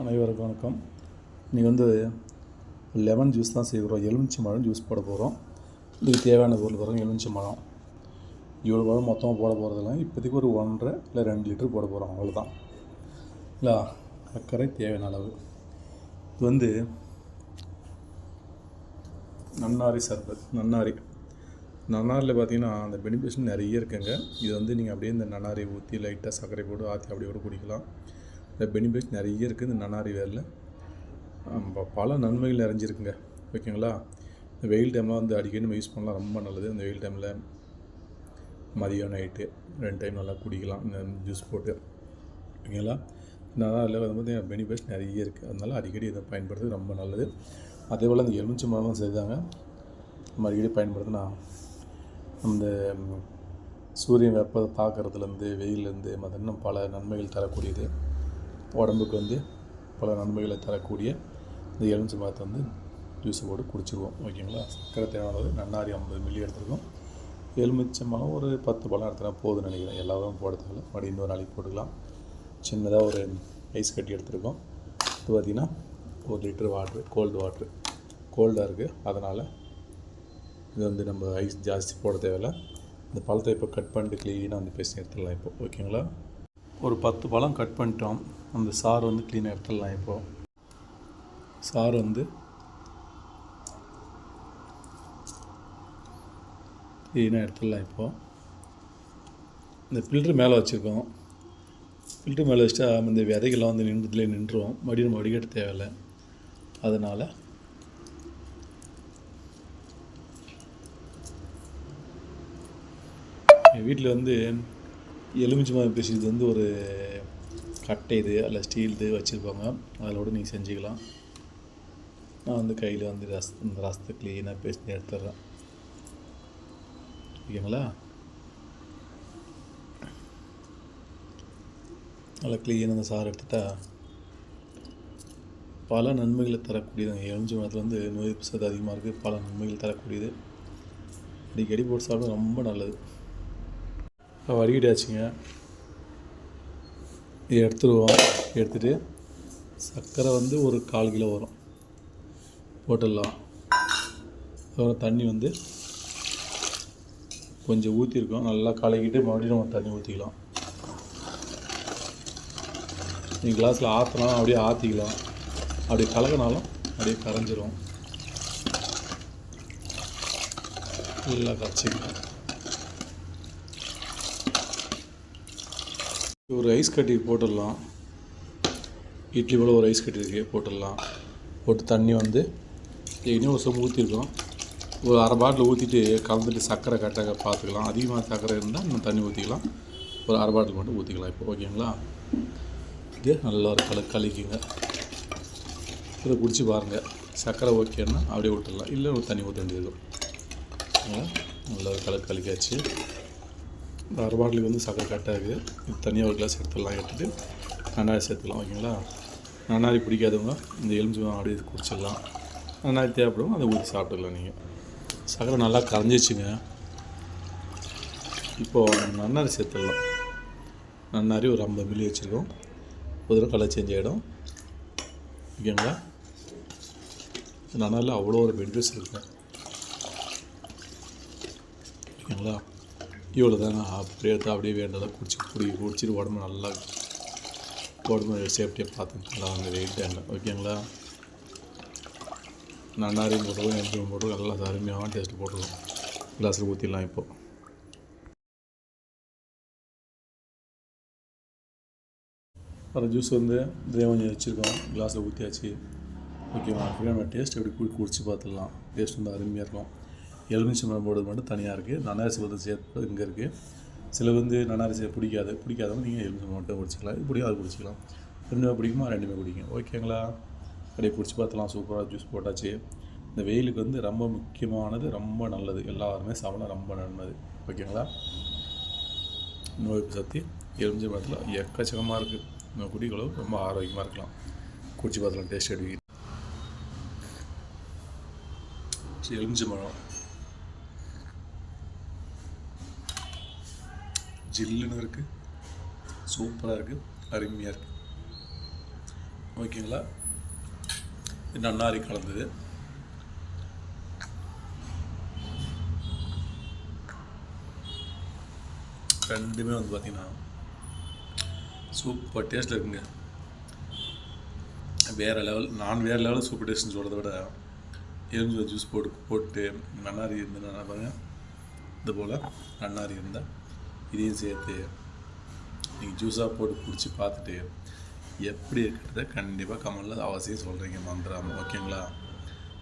அனைவருக்கும் வணக்கம். இன்றைக்கி வந்து லெமன் ஜூஸ் தான் செய்கிறோம் எலுமிச்சை மரம் ஜூஸ் போட போகிறோம் இதுக்கு தேவையான பொருள் பாருங்கள் எலுமிச்சை மரம் இவ்வளோ பழம் மொத்தமாக போட போகிறதில்ல இப்போதைக்கு ஒரு ஒன்றரை இல்லை ரெண்டு லிட்டர் போட போகிறோம் அவ்வளோதான் இல்லை அக்கறை தேவையான அளவு. இது வந்து நன்னாரி சர்பத் நன்னாரி. நன்னாரில் பார்த்தீங்கன்னா அந்த பெனிஃபிட்ஸ் நிறைய இருக்குங்க. இது வந்து நீங்கள் அப்படியே இந்த நன்னாரி ஊற்றி லைட்டாக சர்க்கரை போட்டு ஆற்றி அப்படியே கூட குடிக்கலாம். இந்த பெனிஃபிட்ஸ் நிறைய இருக்குது இந்த நன்னாரி வேரில். பல நன்மைகள் நிறைஞ்சிருக்குங்க. ஓகேங்களா? இந்த வெயில் டைம்லாம் வந்து அடிக்கடி நம்ம யூஸ் பண்ணலாம் ரொம்ப நல்லது. இந்த வெயில் டைமில் மதியம் நைட்டு ரெண்டு டைம் நல்லா குடிக்கலாம் இந்த ஜூஸ் போட்டு. ஓகேங்களா? நான் அதில் வந்து பார்த்தீங்கன்னா பெனிஃபிட்ஸ் நிறைய இருக்குது அதனால அடிக்கடி இதை பயன்படுத்துறது ரொம்ப நல்லது. அதே போல் அந்த எலுமிச்சை மரம் செய்தாங்க. நம்ம அடிக்கடி பயன்படுத்தினா அந்த சூரியன் வெப்பத்தை தாக்கிறதுலேருந்து வெயிலேருந்து மற்ற இன்னும் பல நன்மைகள் தரக்கூடியது. உடம்புக்கு வந்து பல நன்மைகளை தரக்கூடிய இந்த எலுமிச்சை பழத்தை வந்து ஜூஸ் போட்டு குடிச்சிருவோம். ஓகேங்களா? சக்கரை தேவையானது நன்னாரி ஐம்பது மில்லி எடுத்துருக்கோம். எலுமிச்சம்பழம் ஒரு பத்து பழம் எடுத்துனா போதும்னு நினைக்கிறேன். எல்லாரும் போட மறுபடியும் இன்னொரு நாளைக்கு போட்டுக்கலாம். சின்னதாக ஒரு ஐஸ் கட்டி எடுத்துருக்கோம். இது பார்த்திங்கன்னா ஒரு லிட்டர் வாட்ரு கோல்டு வாட்ரு கோல்டாக இருக்குது அதனால் இது வந்து நம்ம ஐஸ் ஜாஸ்தி போட தேவையில்ல. இந்த பழத்தை இப்போ கட் பண்ணிட்டு க்ளீனாக வந்து பேசி எடுத்துடலாம் இப்போ. ஓகேங்களா? ஒரு பத்து பழம் கட் பண்ணிட்டோம். அந்த சாறு வந்து க்ளீனாக எடுத்துடலாம் இப்போ. சாறு வந்து க்ளீனாக எடுத்துடலாம் இப்போ. இந்த ஃபில்ட்ரு மேலே வச்சுருக்கோம். ஃபில்ட்ரு மேலே வச்சுட்டா இந்த விதைகள்லாம் வந்து நின்றதுலேயே நின்றுவோம் மறுபடியும் நம்ம வடிகட்ட தேவையில்லை. அதனால் என் வீட்டில் வந்து எலுமிச்சை மரம் பேசியது வந்து ஒரு கட்டை இது அல்ல ஸ்டீல் இது வச்சுருப்பாங்க. அதில் நீங்கள் செஞ்சுக்கலாம். நான் வந்து கையில் வந்து ரஸ் இந்த ரசத்தை க்ளீனாக பேசி எடுத்துடுறேன் ஓகேங்களா? நல்லா க்ளீனாக அந்த சாறு எடுத்துட்டா பல நன்மைகளை தரக்கூடியது. எலுமிச்சை மரத்தில் வந்து நோய் எதிர்ப்பு அதிகமாக இருக்குது பல நன்மைகள் தரக்கூடியது. அடிக்கடி போட்டு சாப்பிட ரொம்ப நல்லது. இப்போ இதை எடுத்துருவோம். எடுத்துகிட்டு சர்க்கரை வந்து ஒரு கால் கிலோ வரும். போட்டுடலாம். அப்புறம் தண்ணி வந்து கொஞ்சம் ஊற்றிருக்கோம் நல்லா கலக்கிட்டு மறுபடியும் நம்ம தண்ணி ஊற்றிக்கலாம் நீங்கள் கிளாஸில் ஆற்றலாம் அப்படியே ஆற்றிக்கலாம் அப்படி கலக்கினாலும் அப்படியே கரைஞ்சிரும். நல்லா கரைச்சிக்கலாம். ஒரு ஐஸ் கட்டி போட்டுடலாம். இட்லி போல் ஒரு ஐஸ் கட்டி இருக்கு போட்டுடலாம். போட்டு தண்ணி வந்து இன்னும் ஒரு சொம்பு ஊற்றிருக்கோம் ஒரு அரை பாட்டில் ஊற்றிட்டு கலந்துட்டு சர்க்கரை கரெக்டாக பார்த்துக்கலாம் அதிகமாக சர்க்கரை இருந்தால் இன்னும் தண்ணி ஊற்றிக்கலாம் ஒரு அரை பாட்டில் மட்டும் ஊற்றிக்கலாம் இப்போ ஓகேங்களா? இது நல்லா ஒரு கல கழிக்குங்க இதை குடிச்சு பாருங்கள் சர்க்கரை ஓகேன்னா அப்படியே விட்டுடலாம் இல்லை தண்ணி ஊற்ற வேண்டியது நல்லா ஒரு கலக்கு கழிக்காச்சு இந்த அரை பாட்டிலுக்கு வந்து சக்கரை கட்டாகுது இது தனியாக ஒரு கிளாஸ் எடுத்துடலாம் எடுத்துகிட்டு நன்னாரி சேர்த்துக்கலாம் ஓகேங்களா? நன்னாரி பிடிக்காதவங்க இந்த எலுமிச்சை பழம் அப்படியே குடிச்சிடலாம். நன்னாரி தேவைப்படும் அதை ஊற்றி சாப்பிட்டுக்கலாம் நீங்கள் சக்கரை நல்லா கரைஞ்சிச்சுங்க இப்போது நன்னாரி சேர்த்துடலாம். நன்னாரி ஒரு ஐம்பது மில்லி வச்சுருக்கோம். ஒரு தடவை கலர் சேஞ்ச் ஆகிடும் ஓகேங்களா? நன்னாரில் அவ்வளோ ஒரு பெனிஃபிட்ஸ் இருக்குது ஓகேங்களா? இவ்வளோ தாங்க அப்படியே எடுத்து அப்படியே வேண்டதை குடிச்சு குடி குடிச்சிட்டு உடம்பு நல்லா உடம்பு சேஃப்டியாக பார்த்துக்கலாம் அந்த வெயிட் டைமில் ஓகேங்களா நன்னாரி போட்டுருவோம் எம்பி போட்டு நல்லா அருமையான டேஸ்ட் போட்டுருவோம். கிளாஸில் ஊற்றிடலாம் இப்போது அப்புறம் ஜூஸ் வந்து இதே கொஞ்சம் வச்சுருக்கோம். கிளாஸில் ஊற்றியாச்சு ஓகேவா அப்படியே நம்ம டேஸ்ட் எப்படி குடி குடிச்சு பார்த்துடலாம். டேஸ்ட் வந்து அருமையாக இருக்கும். எலுமிச்சை மரம் போடுறது மட்டும் தனியாக இருக்குது நன்னாரிசி பழத்தை சேர்த்து இங்கே இருக்குது சில வந்து நன்னாரிசியை பிடிக்காது. பிடிக்காதவங்க நீங்கள் எலுமிச்சை மட்டும் குடிச்சிக்கலாம் இது அது குடிச்சிக்கலாம் ரெண்டுமே பிடிக்குமா? ரெண்டுமே பிடிக்கும். ஓகேங்களா அப்படியே குடிச்சு பார்த்தலாம். சூப்பராக ஜூஸ் போட்டாச்சு. இந்த வெயிலுக்கு வந்து ரொம்ப முக்கியமானது ரொம்ப நல்லது. எல்லாருமே சாப்பிட ரொம்ப நல்லது. ஓகேங்களா நோய் சக்தி எலுமிச்சை மரத்தில் எக்கச்சக்கமாக இருக்குது நம்ம குடிகளும் ரொம்ப ஆரோக்கியமாக இருக்கலாம். குடிச்சு பார்த்தலாம். டேஸ்ட் எடுவி எலுமிச்சை மரம். ஜில்லுன்னு இருக்குது சூப்பராக இருக்குது அருமையாக இருக்குது ஓகேங்களா? நன்னாரி கலந்தது. ரெண்டுமே வந்து பார்த்தீங்கன்னா சூப்பர் டேஸ்ட்டில் இருக்குங்க. வேறு லெவல் நான் வேறு லெவலில் சூப்பர் டேஸ்ட்னு சொல்கிறத விட எலுமிச்சை ஜூஸ் போட்டு போட்டு நன்னாரி இருந்தேன் நல்லா பாருங்க. இது போல் நன்னாரி இருந்தேன் இதையும் சேர்த்து நீங்கள் ஜூஸாக போட்டு குடிச்சு பார்த்துட்டு எப்படி இருக்கிறத கண்டிப்பாக கமலில் அவசியம் சொல்கிறீங்க மந்திரம் ஓகேங்களா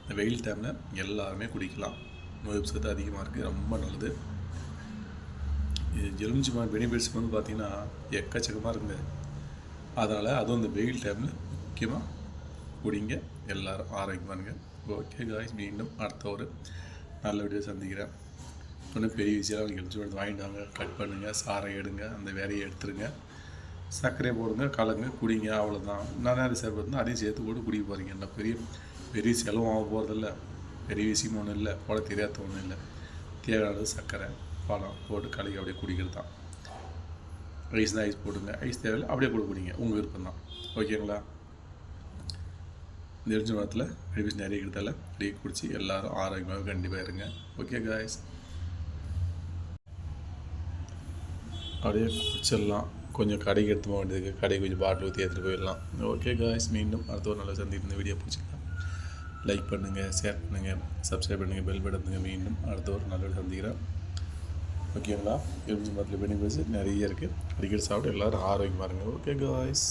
இந்த வெயில் டைமில் எல்லாருமே குடிக்கலாம். நோய் சத்து அதிகமாக இருக்குது ரொம்ப நல்லது. இது எலுமிச்சி மரம் பெனிஃபிட்ஸ் வந்து பார்த்தீங்கன்னா எக்கச்சக்கமாக இருக்குது அதனால் அதுவும் இந்த வெயில் டைமில் முக்கியமாக குடிங்க. எல்லாரும் ஆரோக்கியமானுங்க ஓகே காய்ஸ் மீண்டும் அடுத்த ஒரு நல்ல வீடியோ சந்திக்கிறேன். ஒன்றும் பெரிய விஷயம் அவங்க எலுமிச்சி வாங்கிட்டு வாங்க. கட் பண்ணுங்கள் சாரை எடுங்க அந்த வேலையை எடுத்துருங்க. சர்க்கரையை போடுங்க கலங்க குடிங்க அவ்வளோதான் நன்னாரி சர்பத்துனா அதையும் சேர்த்து போட்டு குடிக்க போகிறீங்க என்ன பெரிய பெரிய செலவும் ஆக போகிறதில்ல பெரிய விஷயம் ஒன்றும் இல்லை. போட தெரியாத ஒன்றும் இல்லை. தேவையானது சர்க்கரை பழம் போட்டு கலக்கி அப்படியே குடிக்கிறது தான் ஐஸ் தான் ஐஸ் போட்டுங்க. ஐஸ் தேவையில்லை. அப்படியே போட்டு குடிங்க. உங்கள் விருப்பம் தான் ஓகேங்களா? தெரிஞ்ச வாரத்தில் மரத்தில் நிறைய இருக்கிறதால அப்படியே குடிச்சு எல்லோரும் ஆரோக்கியமாக கண்டிப்பாக இருங்க. ஓகே காய்ஸ் அப்படியே குடிச்சிடலாம். கொஞ்சம் கடைக்கு எடுத்து போக வேண்டியதுக்கு கடைக்கு கொஞ்சம் பாட்டில் ஊற்றி எடுத்துகிட்டு போயிடலாம். ஓகே காய்ஸ் மீண்டும் அடுத்த ஒரு நல்ல சந்திப்பு இந்த வீடியோ பிடிச்சிக்கலாம் லைக் பண்ணுங்கள் ஷேர் பண்ணுங்கள் சப்ஸ்கிரைப் பண்ணுங்கள் பெல் பட்டனுங்க மீண்டும் அடுத்த ஒரு நல்ல சந்திக்கிறேன். ஓகேங்களா எலுமிச்சி பெனிஃபிட்ஸ் நிறைய இருக்குது அடிக்கடி சாப்பிட்டு எல்லோரும் ஆரோக்கியமாக இருங்க. Okay guys